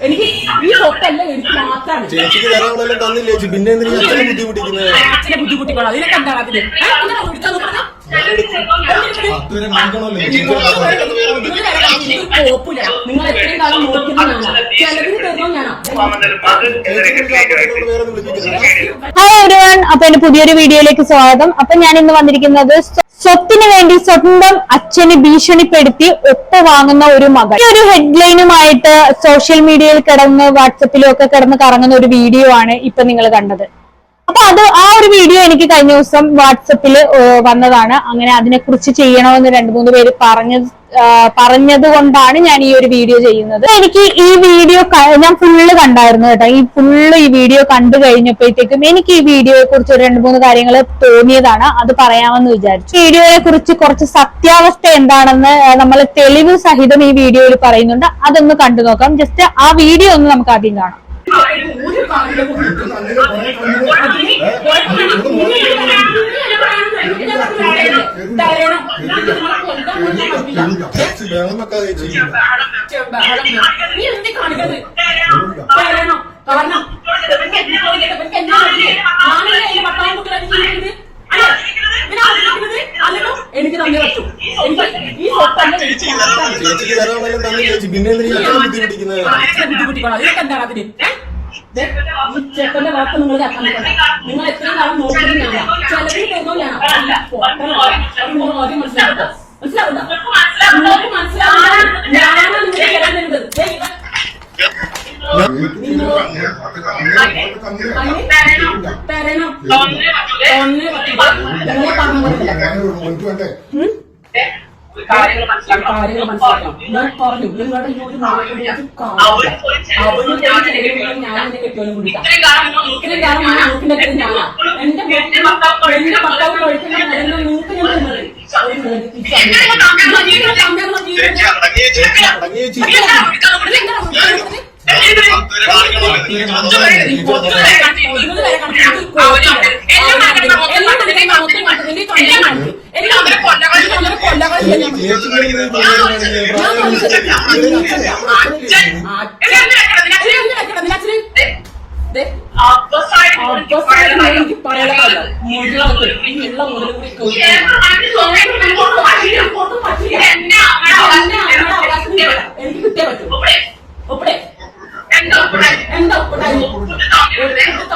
എനിക്ക് ഈ സ്വത്തല്ല എനിക്ക് മാത്രമാണ് ചേച്ചിക്ക് തരാനുള്ളതെല്ലാം തന്നില്ല? പിന്നെ എന്തിനാ ഈ അച്ഛനെ ബുദ്ധിമുട്ടിക്കുന്നത്? അച്ഛനെ ബുദ്ധിമുട്ടിക്കണം അതിനൊക്കെ എന്താണ് അതിന് നിങ്ങൾ കാലം ഹായ് എവരിവൺ അപ്പൊ എന്റെ പുതിയൊരു വീഡിയോയിലേക്ക് സ്വാഗതം. അപ്പൊ ഞാൻ ഇന്ന് വന്നിരിക്കുന്നത് സ്വ- സ്വത്തിന് വേണ്ടി സ്വന്തം അച്ഛനെ ഭീഷണിപ്പെടുത്തി ഒപ്പ് വാങ്ങുന്ന ഒരു മകൻ. ഈ ഒരു ഹെഡ്ലൈനുമായിട്ട് സോഷ്യൽ മീഡിയയിൽ കിടന്ന് വാട്സപ്പിലും ഒക്കെ കിടന്ന് കറങ്ങുന്ന ഒരു വീഡിയോ ആണ് ഇപ്പൊ നിങ്ങൾ കണ്ടത്. അപ്പൊ അത് ആ ഒരു വീഡിയോ എനിക്ക് കഴിഞ്ഞ ദിവസം വാട്സപ്പിൽ വന്നതാണ്. അങ്ങനെ അതിനെക്കുറിച്ച് ചെയ്യണമെന്ന് രണ്ടു മൂന്ന് പേര് പറഞ്ഞു പറഞ്ഞത് കൊണ്ടാണ് ഞാൻ ഈ ഒരു വീഡിയോ ചെയ്യുന്നത്. എനിക്ക് ഈ വീഡിയോ ഞാൻ ഫുള്ള് കണ്ടായിരുന്നു കേട്ടോ. ഈ ഫുള്ള് ഈ വീഡിയോ കണ്ടു കഴിഞ്ഞപ്പോഴത്തേക്കും എനിക്ക് ഈ വീഡിയോയെ കുറിച്ച് ഒരു രണ്ട് മൂന്ന് കാര്യങ്ങൾ തോന്നിയതാണ്. അത് പറയാമെന്ന് വിചാരിച്ചു. വീഡിയോയെ കുറിച്ച് കുറച്ച് സത്യാവസ്ഥ എന്താണെന്ന് നമ്മൾ തെളിവ് സഹിതം ഈ വീഡിയോയിൽ പറയുന്നുണ്ട്. അതൊന്ന് കണ്ടു നോക്കാം. ജസ്റ്റ് ആ വീഡിയോ ഒന്ന് നമുക്ക് ആദ്യം കാണാം. എനിക്ക് തന്നെ പറ്റൂ ഈ മാത്രമാണ്. ചേച്ചിക്ക് തരാനുള്ളതെല്ലാം തന്നില്ല ചേച്ചി പിന്നെ ബുദ്ധിമുട്ടിക്കുന്നത് അച്ഛനെ ബുദ്ധിമുട്ടിക്കണം അതിനൊക്കെ എന്താണ് അതിന് ഏ? ഈ ചെക്കന്റെ വാക്ക് നിങ്ങൾ കേൾക്കാൻ. നിങ്ങൾ എത്രയും നാളും നോക്കുന്നത് ചിലവിൽ ചിലവിന് തരുന്നോ ഞാനാ അല്ല, പൊട്ടനാ. അത് നിങ്ങൾ ആദ്യം മനസ്സിലാക്കട്ടോ മനസ്സിലാവുണ്ടോ നിങ്ങൾക്ക് മനസ്സിലാവുന്ന ഞാനാണ് നിങ്ങൾക്ക് തരാൻ തരുന്നത് ദേ, ഇവൻ തരണം ഒന്നേ പറ്റില്ല നിങ്ങൾ പറഞ്ഞു കൊടുക്കില്ല ഉം? കാര്യങ്ങൾ മനസ്സിലാക്കണം ഞാൻ പറഞ്ഞു ഞാൻ കെട്ടിയോനും കൂടിയിട്ടാ ഇത്രയും കാലം ഞാൻ നോക്കിന്റെ ഞാനാ എന്റെ എന്റെ ഭർത്താവ് കഴിക്കുന്ന മരുന്ന് നിങ്ങൾക്ക് ഞാൻ ചേച്ചി എനിക്ക് പറയാനുള്ള എനിക്ക് കിട്ടിയേ പറ്റൂ ഒപ്പടെ എന്താ ഒപ്പടെ നല്ല രീതിക്ക് നിങ്ങളോട് പറയുന്നു ഒരു അതിന് അതിന് മലയാളത്തെ പറഞ്ഞത്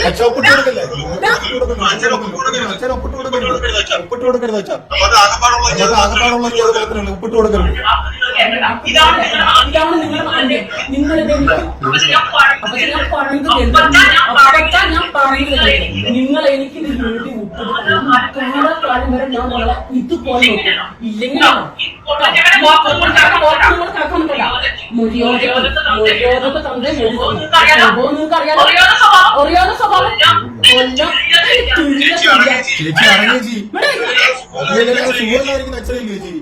ഒപ്പിട്ട് കൊടുക്കരുത് അച്ഛൻ ഒപ്പിട്ട് കൊടുക്കരുത് ആകപ്പാടുള്ള ഇതാണ് നിങ്ങൾ ഞാൻ പറയുന്നത് നിങ്ങൾ എനിക്ക് ഇത് ഉപ്പിട്ട് കാലം വരെ ഞാൻ നിങ്ങളെ ഇതുപോലെ നോക്കും ഇല്ലെങ്കിൽ ചേച്ചി അടങ്ങി ചേച്ചി അച്ഛനില്ലേ ചേച്ചി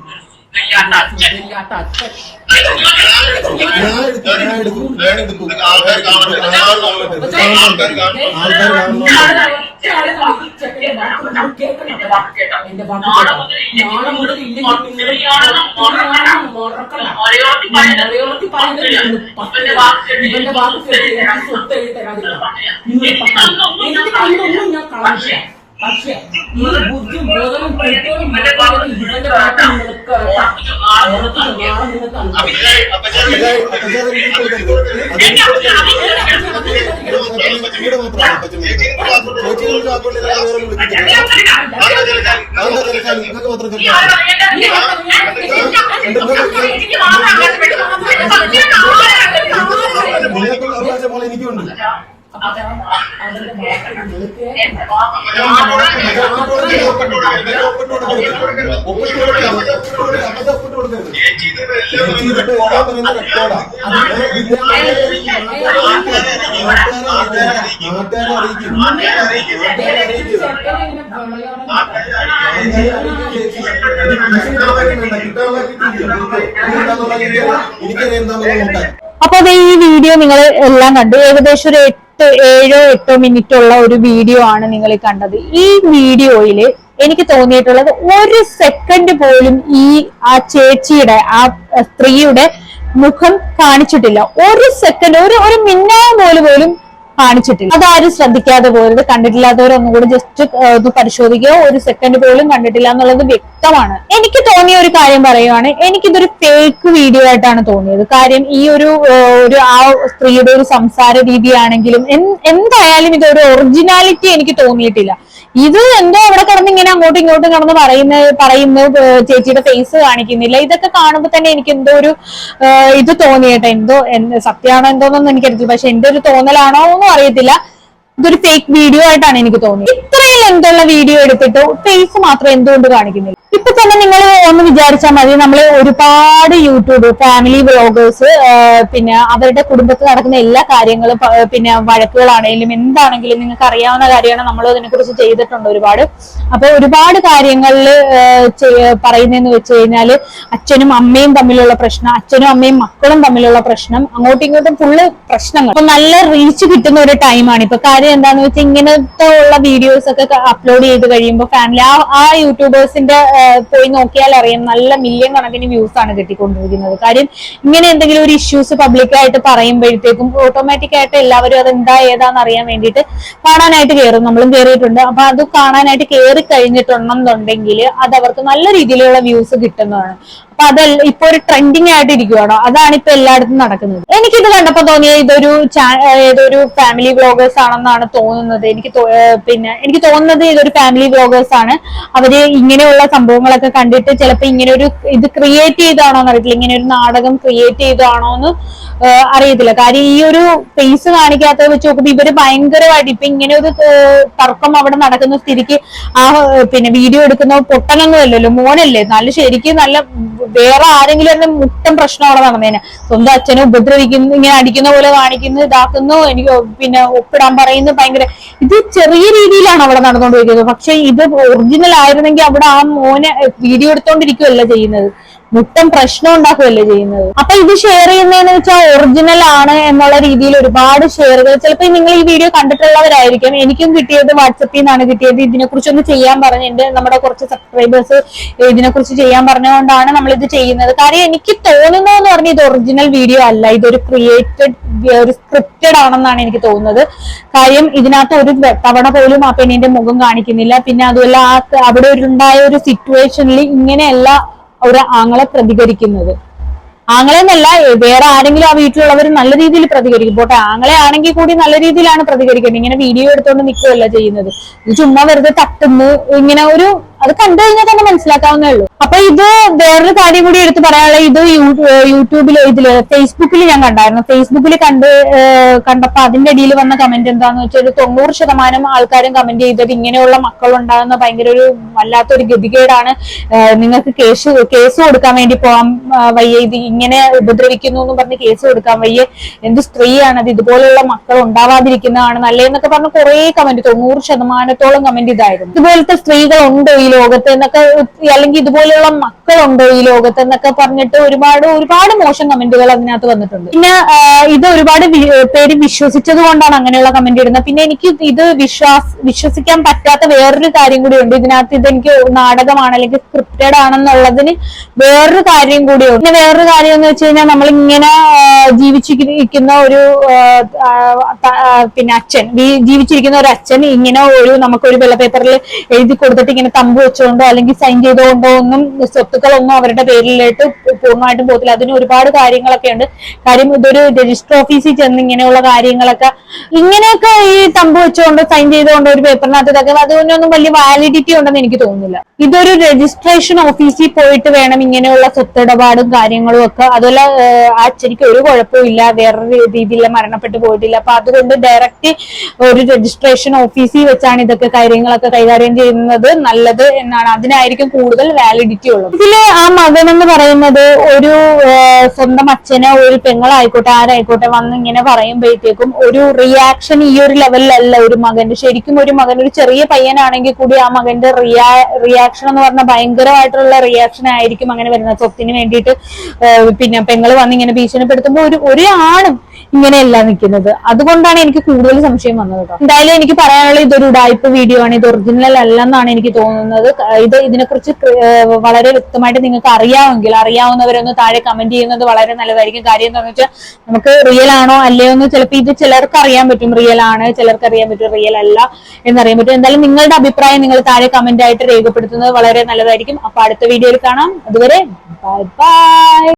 ഇവന്റെ വാക്ക് സ്വത്ത് എഴുതി തരാതില്ല നിങ്ങൾ എനിക്ക് കണ്ടൊന്നും ഞാൻ കാണില്ല പക്ഷേ ഈ ബുദ്ധിയും ബോധവും കെട്ടോടും ഇവന്റെ വാക്ക് നിങ്ങൾക്ക് നിങ്ങൾക്ക് അനുഭവിക്കാം എനിക്കുണ്ട് അപ്പൊ ഈ വീഡിയോ നിങ്ങൾ എല്ലാം കണ്ടു. ഏകദേശം ഒരു എട്ട് ഏഴോ എട്ടോ മിനിറ്റ് ഉള്ള ഒരു വീഡിയോ ആണ് നിങ്ങൾ കണ്ടത്. ഈ വീഡിയോയിൽ എനിക്ക് തോന്നിയിട്ടുള്ളത് ഒരു സെക്കൻഡ് പോലും ഈ ആ ചേച്ചിയുടെ ആ സ്ത്രീയുടെ മുഖം കാണിച്ചിട്ടില്ല. ഒരു സെക്കൻഡ് ഒരു ഒരു മിന്നായ പോലും കാണിച്ചിട്ടില്ല. അതാരും ശ്രദ്ധിക്കാതെ പോയത് കണ്ടിട്ടില്ലാത്തവരൊന്നും കൂടി ജസ്റ്റ് ഒന്ന് പരിശോധിക്കുക ഒരു സെക്കൻഡ് പോലും കണ്ടിട്ടില്ല എന്നുള്ളത് വ്യക്തമാണ്. എനിക്ക് തോന്നിയ ഒരു കാര്യം പറയുവാണ്. എനിക്കിതൊരു ഫേക്ക് വീഡിയോ ആയിട്ടാണ് തോന്നിയത്. കാര്യം ഈ ഒരു ഒരു ആ സ്ത്രീയുടെ ഒരു സംസാര രീതിയാണെങ്കിലും എന്ത്- എന്തായാലും ഇതൊരു ഒറിജിനാലിറ്റി എനിക്ക് തോന്നിയിട്ടില്ല. ഇത് എന്തോ അവിടെ കിടന്ന് ഇങ്ങനെ അങ്ങോട്ടും ഇങ്ങോട്ടും കിടന്ന് പറയുന്ന പറയുന്നു ചേച്ചിയുടെ ഫേസ് കാണിക്കുന്നില്ല. ഇതൊക്കെ കാണുമ്പോൾ തന്നെ എനിക്ക് എന്തോ ഒരു ഇത് തോന്നിയട്ടെ. എന്തോ സത്യമാണോ എന്തോന്നൊന്നും എനിക്കറിയില്ല പക്ഷെ എന്റെ ഒരു തോന്നലാണോ ഒന്നും അറിയത്തില്ല. ഇതൊരു ഫേക്ക് വീഡിയോ ആയിട്ടാണ് എനിക്ക് തോന്നിയത്. ഇത്രയും എന്തുള്ള വീഡിയോ എടുത്തിട്ട് ഫേസ് മാത്രം എന്തുകൊണ്ട് കാണിക്കുന്നില്ല? ഇപ്പൊ തന്നെ നിങ്ങൾ ഒന്ന് വിചാരിച്ചാൽ മതി. നമ്മൾ ഒരുപാട് യൂട്യൂബ് ഫാമിലി വ്ളോഗേഴ്സ് പിന്നെ അവരുടെ കുടുംബത്തിൽ നടക്കുന്ന എല്ലാ കാര്യങ്ങളും പിന്നെ വഴക്കുകളാണെങ്കിലും എന്താണെങ്കിലും നിങ്ങൾക്ക് അറിയാവുന്ന കാര്യമാണ് നമ്മൾ അതിനെക്കുറിച്ച് ചെയ്തിട്ടുണ്ട് ഒരുപാട്. അപ്പൊ ഒരുപാട് കാര്യങ്ങളിൽ പറയുന്നതെന്ന് വെച്ച് കഴിഞ്ഞാൽ അച്ഛനും അമ്മയും തമ്മിലുള്ള പ്രശ്നം അച്ഛനും അമ്മയും മക്കളും തമ്മിലുള്ള പ്രശ്നം അങ്ങോട്ടും ഇങ്ങോട്ടും ഫുള്ള് പ്രശ്നങ്ങൾ. അപ്പൊ നല്ല റീച്ച് കിട്ടുന്ന ഒരു ടൈമാണ് ഇപ്പൊ കാര്യം എന്താണെന്ന് വെച്ചാൽ ഇങ്ങനത്തെ ഉള്ള വീഡിയോസ് ഒക്കെ അപ്ലോഡ് ചെയ്ത് കഴിയുമ്പോൾ ഫാമിലി ആ ആ യൂട്യൂബേഴ്സിന്റെ പോയി നോക്കിയാൽ അറിയാം നല്ല മില്യൺ കണക്കിന് വ്യൂസ് ആണ് കിട്ടിക്കൊണ്ടിരിക്കുന്നത്. കാര്യം ഇങ്ങനെ എന്തെങ്കിലും ഒരു ഇഷ്യൂസ് പബ്ലിക്കായിട്ട് പറയുമ്പോഴത്തേക്കും ഓട്ടോമാറ്റിക് ആയിട്ട് എല്ലാവരും അത് എന്താ ഏതാന്ന് അറിയാൻ വേണ്ടിയിട്ട് കാണാനായിട്ട് കയറും നമ്മളും കയറിയിട്ടുണ്ട് അപ്പൊ അത് കാണാനായിട്ട് കയറി കഴിഞ്ഞിട്ടുണ്ടെന്നുണ്ടെങ്കിൽ അത് അവർക്ക് നല്ല രീതിയിലുള്ള വ്യൂസ് കിട്ടുന്നതാണ്. അപ്പൊ അത് ഇപ്പൊ ഒരു ട്രെൻഡിങ് ആയിട്ട് ഇരിക്കുവാണോ അതാണ് ഇപ്പൊ എല്ലായിടത്തും നടക്കുന്നത്. എനിക്കിത് കണ്ടപ്പോ തോന്നിയ ഇതൊരു ഏതൊരു ഫാമിലി വ്ലോഗേഴ്സ് ആണെന്നാണ് തോന്നുന്നത്. എനിക്ക് പിന്നെ എനിക്ക് തോന്നുന്നത് ഇതൊരു ഫാമിലി വ്ലോഗേഴ്സ് ആണ്. അവർ ഇങ്ങനെയുള്ള സംഭവങ്ങളൊക്കെ കണ്ടിട്ട് ചിലപ്പോ ഇങ്ങനെ ഒരു ഇത് ക്രിയേറ്റ് ചെയ്താണോ എന്ന് അറിയത്തില്ല. ഇങ്ങനെ ഒരു നാടകം ക്രിയേറ്റ് ചെയ്താണോ എന്ന് അറിയത്തില്ല. കാര്യം ഈ ഒരു ഫേസ് കാണിക്കാത്തത് വെച്ച് നോക്കുമ്പോ ഇവർ ഭയങ്കരമായിട്ട് ഇപ്പൊ ഇങ്ങനെ ഒരു തർക്കം അവിടെ നടക്കുന്ന സ്ഥിതിക്ക് ആ പിന്നെ വീഡിയോ എടുക്കുന്ന പൊട്ടനൊന്നും മോനല്ലേ? നല്ല ശരിക്കും നല്ല വേറെ ആരെങ്കിലും തന്നെ മുട്ടം പ്രശ്നം അവിടെ നടന്നേനെ. സ്വന്തം അച്ഛനെ ഉപദ്രവിക്കുന്നു ഇങ്ങനെ അടിക്കുന്ന പോലെ കാണിക്കുന്നു ഇതാക്കുന്നു എനിക്ക് പിന്നെ ഒപ്പിടാൻ പറയുന്നു ഭയങ്കര ഇത് ചെറിയ രീതിയിലാണ് അവിടെ നടന്നുകൊണ്ടിരിക്കുന്നത്. പക്ഷെ ഇത് ഒറിജിനൽ ആയിരുന്നെങ്കിൽ അവിടെ ആ മോനെ വീഡിയോ എടുത്തോണ്ടിരിക്കുവല്ല ചെയ്യുന്നത്? മുട്ടം പ്രശ്നം ഉണ്ടാക്കുകയല്ലേ ചെയ്യുന്നത്? അപ്പൊ ഇത് ഷെയർ ചെയ്യുന്നതെന്ന് വെച്ചാൽ ഒറിജിനൽ ആണ് എന്നുള്ള രീതിയിൽ ഒരുപാട് ഷെയറുകൾ ചിലപ്പോൾ നിങ്ങൾ ഈ വീഡിയോ കണ്ടിട്ടുള്ളവരായിരിക്കും. എനിക്കും കിട്ടിയത് വാട്സപ്പിൽ നിന്നാണ് കിട്ടിയത്. ഇതിനെക്കുറിച്ചൊന്ന് ചെയ്യാൻ പറഞ്ഞ് എന്റെ നമ്മുടെ കുറച്ച് സബ്സ്ക്രൈബേഴ്സ് ഇതിനെക്കുറിച്ച് ചെയ്യാൻ പറഞ്ഞുകൊണ്ടാണ് നമ്മൾ ഇത് ചെയ്യുന്നത്. കാര്യം എനിക്ക് തോന്നുന്നു എന്ന് പറഞ്ഞാൽ ഇത് ഒറിജിനൽ വീഡിയോ അല്ല. ഇതൊരു ക്രിയേറ്റഡ് ഒരു സ്ക്രിപ്റ്റഡ് ആണെന്നാണ് എനിക്ക് തോന്നുന്നത്. കാര്യം ഇതിനകത്ത് ഒരു തവണ പോലും ആ പെണ്ണിന്റെ മുഖം കാണിക്കുന്നില്ല. പിന്നെ അതുമല്ല ആ അവിടെ ഉണ്ടായ ഒരു സിറ്റുവേഷനിൽ ഇങ്ങനെയല്ല ഒരു ആങ്ങളെ പ്രതികരിക്കുന്നത്. ആങ്ങളെ എന്നല്ല വേറെ ആരെങ്കിലും ആ വീട്ടിലുള്ളവർ നല്ല രീതിയിൽ പ്രതികരിക്കും. പോട്ടെ ആങ്ങളെ ആണെങ്കിൽ കൂടി നല്ല രീതിയിലാണ് പ്രതികരിക്കുന്നത് ഇങ്ങനെ വീഡിയോ എടുത്തോണ്ട് നിൽക്കുകയല്ല ചെയ്യുന്നത്. ചുമ്മാ വെറുതെ തട്ടുന്നു ഇങ്ങനെ ഒരു അത് കണ്ടു കഴിഞ്ഞാൽ തന്നെ മനസ്സിലാക്കാവുന്നേ ഉള്ളൂ. അപ്പൊ ഇത് വേറൊരു കാര്യം കൂടി എടുത്ത് പറയാനുള്ള ഇത് യൂട്യൂബിൽ ഇതിൽ ഫേസ്ബുക്കിൽ ഞാൻ കണ്ടായിരുന്നു. ഫേസ്ബുക്കിൽ കണ്ട് കണ്ടപ്പോ അതിന്റെ അടിയിൽ വന്ന കമന്റ് എന്താന്ന് വെച്ചാൽ ഒരു തൊണ്ണൂറ് ശതമാനം ആൾക്കാരും കമന്റ് ചെയ്തത് ഇങ്ങനെയുള്ള മക്കൾ ഉണ്ടാകുന്ന ഭയങ്കര ഒരു വല്ലാത്തൊരു ഗതികേടാണ്. നിങ്ങൾക്ക് കേസ് കേസ് കൊടുക്കാൻ വേണ്ടി പോകാൻ വയ്യ. ഇത് ഇങ്ങനെ ഉപദ്രവിക്കുന്നു എന്ന് പറഞ്ഞ് കേസ് കൊടുക്കാൻ വയ്യ. എന്ത് സ്ത്രീയാണ് അത്? ഇതുപോലെയുള്ള മക്കൾ ഉണ്ടാവാതിരിക്കുന്നതാണ് നല്ലതെന്നൊക്കെ പറഞ്ഞ് കുറെ കമന്റ് തൊണ്ണൂറ് ശതമാനത്തോളം കമന്റ് ഇതായിരുന്നു. ഇതുപോലത്തെ സ്ത്രീകൾ ഉണ്ടോ ഈ ലോകത്ത് എന്നൊക്കെ അല്ലെങ്കിൽ ഇതുപോലെയുള്ള മക്കളുണ്ടോ ഈ ലോകത്ത് എന്നൊക്കെ പറഞ്ഞിട്ട് ഒരുപാട് ഒരുപാട് മോശം കമന്റുകൾ അതിനകത്ത് വന്നിട്ടുണ്ട്. പിന്നെ ഇത് ഒരുപാട് പേര് വിശ്വസിച്ചത് കൊണ്ടാണ് അങ്ങനെയുള്ള കമന്റ് ഇടുന്നത്. പിന്നെ എനിക്ക് ഇത് വിശ്വാസ വിശ്വസിക്കാൻ പറ്റാത്ത വേറൊരു കാര്യം കൂടി ഉണ്ട് ഇതിനകത്ത് ഇത് എനിക്ക് നാടകമാണ് അല്ലെങ്കിൽ സ്ക്രിപ്റ്റഡ് ആണെന്നുള്ളതിന് വേറൊരു കാര്യം കൂടിയുണ്ട്. പിന്നെ വേറൊരു കാര്യം എന്ന് വെച്ച് കഴിഞ്ഞാൽ നമ്മൾ ഇങ്ങനെ ജീവിച്ചിരിക്കുന്ന ഒരു പിന്നെ അച്ഛൻ. ജീവിച്ചിരിക്കുന്ന ഒരു അച്ഛൻ ഇങ്ങനെ ഒരു നമുക്കൊരു വെള്ള പേപ്പറിൽ എഴുതി കൊടുത്തിട്ട് ഇങ്ങനെ തമ്പ് വെച്ചുകൊണ്ടോ അല്ലെങ്കിൽ സൈൻ ചെയ്തുകൊണ്ടോ ഒന്നും സ്വത്തുക്കളൊന്നും അവരുടെ പേരിലായിട്ട് പൂർണമായിട്ടും പോകത്തില്ല. അതിന് ഒരുപാട് കാര്യങ്ങളൊക്കെ ഉണ്ട്. കാര്യം ഇതൊരു രജിസ്റ്റർ ഓഫീസിൽ ചെന്ന് ഇങ്ങനെയുള്ള കാര്യങ്ങളൊക്കെ ഇങ്ങനെയൊക്കെ ഈ തമ്പ് വെച്ചുകൊണ്ടോ സൈൻ ചെയ്തുകൊണ്ടോ ഒരു പേപ്പറിനകത്ത് ഇതൊക്കെ അതൊന്നും വലിയ വാലിഡിറ്റി ഉണ്ടെന്ന് എനിക്ക് തോന്നുന്നില്ല. ഇതൊരു രജിസ്ട്രേഷൻ ഓഫീസിൽ പോയിട്ട് വേണം ഇങ്ങനെയുള്ള സ്വത്തിടപാടും കാര്യങ്ങളും ഒക്കെ. അതുപോലെ അച്ഛനിക്ക് ഒരു കുഴപ്പമില്ല വേറെ രീതിയിൽ മരണപ്പെട്ടു പോയിട്ടില്ല. അപ്പൊ അതുകൊണ്ട് ഡയറക്റ്റ് ഒരു രജിസ്ട്രേഷൻ ഓഫീസിൽ വെച്ചാണ് ഇതൊക്കെ കാര്യങ്ങളൊക്കെ കൈകാര്യം ചെയ്യുന്നത്. നല്ലത് എന്നാണ്. അതിനായിരിക്കും കൂടുതൽ വാലിഡിറ്റി ഉള്ളത്. ഇതിൽ ആ മകൻ എന്ന് പറയുന്നത് ഒരു സ്വന്തം അച്ഛനോ ഒരു പെങ്ങളായിക്കോട്ടെ ആരായിക്കോട്ടെ വന്ന് ഇങ്ങനെ പറയുമ്പോഴത്തേക്കും ഒരു റിയാക്ഷൻ ഈ ഒരു ലെവലിലല്ല ഒരു മകന്റെ ശരിക്കും ഒരു മകൻ ഒരു ചെറിയ പയ്യനാണെങ്കിൽ കൂടി ആ മകന്റെ റിയാ റിയാക്ഷൻ എന്ന് പറഞ്ഞാൽ ഭയങ്കരമായിട്ടുള്ള റിയാക്ഷൻ ആയിരിക്കും അങ്ങനെ വരുന്നത്. സ്വത്തിന് വേണ്ടിയിട്ട് പിന്നെ പെങ്ങൾ വന്ന് ഇങ്ങനെ ഭീഷണിപ്പെടുത്തുമ്പോൾ ഒരു ഒരു ആണും ഇങ്ങനെയല്ല നിൽക്കുന്നത്. അതുകൊണ്ടാണ് എനിക്ക് കൂടുതൽ സംശയം വന്നത് എന്തായാലും എനിക്ക് പറയാനുള്ള ഇതൊരു ഉടായ്പ വീഡിയോ ആണ്. ഇത് ഒറിജിനൽ അല്ലെന്നാണ് എനിക്ക് തോന്നുന്നത്. ക- ഇത് ഇതിനെക്കുറിച്ച് വളരെ വ്യക്തമായിട്ട് നിങ്ങൾക്ക് അറിയാമെങ്കിൽ അറിയാവുന്നവരൊന്ന് താഴെ കമന്റ് ചെയ്യുന്നത് വളരെ നല്ലതായിരിക്കും. കാര്യം എന്താണെന്ന് വെച്ചാൽ നമുക്ക് റിയൽ ആണോ അല്ലയോ എന്ന് ചിലപ്പോൾ ഇത് ചിലർക്ക് അറിയാൻ പറ്റും. റിയൽ ആണ് ചിലർക്ക് അറിയാൻ പറ്റും. റിയൽ അല്ല എന്നറിയാൻ പറ്റും. എന്തായാലും നിങ്ങളുടെ അഭിപ്രായം നിങ്ങൾ താഴെ കമന്റ് ആയിട്ട് രേഖപ്പെടുത്തുന്നത് വളരെ നല്ലതായിരിക്കും. അപ്പൊ അടുത്ത വീഡിയോയിൽ കാണാം. അതുവരെ ബൈ ബൈ